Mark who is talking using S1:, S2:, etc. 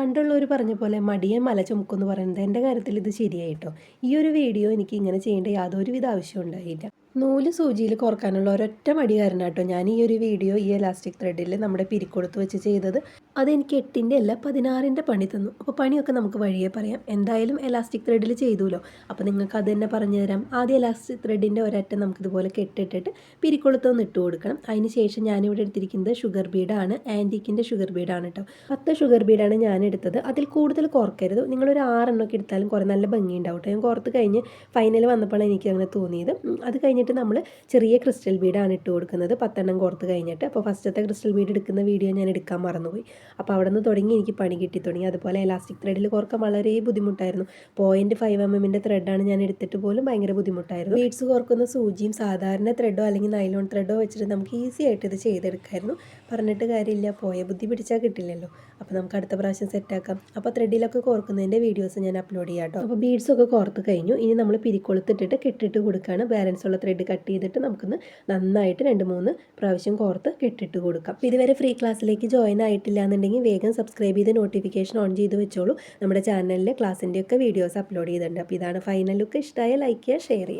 S1: പണ്ടുള്ളവർ പറഞ്ഞ പോലെ മടിയെ മല ചുമക്കുമെന്ന് പറയുന്നത് എന്റെ കാര്യത്തിൽ ഇത് ശരിയായിട്ടോ ഈ ഒരു വീഡിയോ എനിക്ക് ഇങ്ങനെ ചെയ്യേണ്ട യാതൊരുവിധ ആവശ്യം ഉണ്ടായില്ല. നൂൽ സൂചിയിൽ കോർക്കാനുള്ള ഒരൊറ്റ മടി കേട്ടോ ഞാൻ ഈ ഒരു വീഡിയോ ഈ എലാസ്റ്റിക് ത്രെഡിൽ നമ്മുടെ പിരിക്കൊടുത്ത് വെച്ച് ചെയ്തത്. അതെനിക്ക് എട്ടിന്റെ അല്ല പതിനാറിന്റെ പണി തന്നു. അപ്പോൾ പണിയൊക്കെ നമുക്ക് വഴിയെ പറയാം. എന്തായാലും എലാസ്റ്റിക് ത്രെഡിൽ ചെയ്തുല്ലോ. അപ്പോൾ നിങ്ങൾക്ക് അത് തന്നെ പറഞ്ഞു തരാം. ആദ്യം എലാസ്റ്റിക് ത്രെഡിന്റെ ഒരറ്റം നമുക്കിതുപോലെ കെട്ടിട്ടിട്ട് പിരിക്കൊളുത്തൊന്ന് ഇട്ട് കൊടുക്കണം. അതിന് ശേഷം ഞാനിവിടെ എടുത്തിരിക്കുന്നത് ഷുഗർ ബീഡാണ് ആന്റിക്കിന്റെ ഷുഗർ ബീഡാണ് കേട്ടോ. പത്ത് ഷുഗർ ബീഡാണ് ഞാൻ എടുത്തത്. അതിൽ കൂടുതൽ കോർക്കരുത്. നിങ്ങളൊരു ആറെണ്ണമൊക്കെ എടുത്താലും കുറേ നല്ല ഭംഗി ഉണ്ടാവും കേട്ടോ. ഞാൻ കോർത്ത് കഴിഞ്ഞ് ഫൈനൽ വന്നപ്പോഴാണ് എനിക്ക് അങ്ങനെ തോന്നിയത് അത് അത് കഴിഞ്ഞിട്ട് നമ്മൾ ചെറിയ ക്രിസ്റ്റൽ ബീഡാണ് ഇട്ട് കൊടുക്കുന്നത്. പത്തെണ്ണം കോർത്ത് കഴിഞ്ഞിട്ട്. അപ്പോൾ ഫസ്റ്റത്തെ ക്രിസ്റ്റൽ ബീഡ് എടുക്കുന്ന വീഡിയോ ഞാൻ എടുക്കാൻ മറന്നുപോയി. അപ്പോൾ അവിടെ നിന്ന് തുടങ്ങി എനിക്ക് പണി കിട്ടി തുടങ്ങി. അതുപോലെ എലാസ്റ്റിക് ത്രെഡിൽ കോർക്കാൻ വളരെ ബുദ്ധിമുട്ടായിരുന്നു. പോയിന്റ് ഫൈവ് എം എമ്മിന്റെ ത്രെഡാണ് ഞാൻ എടുത്തിട്ട് പോലും ഭയങ്കര ബുദ്ധിമുട്ടായിരുന്നു. ബീഡ്സ് കോർക്കുന്ന സൂചിയും സാധാരണ ത്രെഡോ അല്ലെങ്കിൽ നൈലോൺ ത്രെഡോ വെച്ചിട്ട് നമുക്ക് ഈസി ആയിട്ട് ഇത് ചെയ്തെടുക്കായിരുന്നു. പറഞ്ഞിട്ട് കാര്യമില്ല. പോയ ബുദ്ധി പിടിച്ചാൽ കിട്ടില്ലല്ലോ. അപ്പോൾ നമുക്ക് അടുത്ത പ്രാവശ്യം സെറ്റാക്കാം അപ്പോൾ ത്രെഡിലൊക്കെ കോർക്കുന്നതിന്റെ വീഡിയോസ് ഞാൻ അപ്ലോഡ് ചെയ്യാം കേട്ടോ അപ്പോൾ ബീഡ്സൊക്കെ കോർത്ത് കഴിഞ്ഞു. ഇനി നമ്മൾ പിരിക്കൊളുത്തിട്ടിട്ട് കെട്ടിട്ട് കൊടുക്കുകയാണ് ബാലൻസ് ഉള്ള കട്ട് ചെയ്തിട്ട് നമുക്കൊന്ന് നന്നായിട്ട് രണ്ട് മൂന്ന് പ്രാവശ്യം കോർത്ത് കെട്ടിട്ട് കൊടുക്കാം. ഇതുവരെ ഫ്രീ ക്ലാസ്സിലേക്ക് ജോയിൻ ആയിട്ടില്ല എന്നുണ്ടെങ്കിൽ വേഗം സബ്സ്ക്രൈബ് ചെയ്ത് നോട്ടിഫിക്കേഷൻ ഓൺ ചെയ്ത് വെച്ചോളൂ. നമ്മുടെ ചാനലിൽ ക്ലാസ്സിന്റെയൊക്കെ വീഡിയോസ് അപ്ലോഡ് ചെയ്തിട്ടുണ്ട്. അപ്പോൾ ഇതാണ് ഫൈനൽ ലുക്ക് ഇഷ്ടമായ ലൈക്ക് ചെയ്യുക ഷെയർ ചെയ്യുക.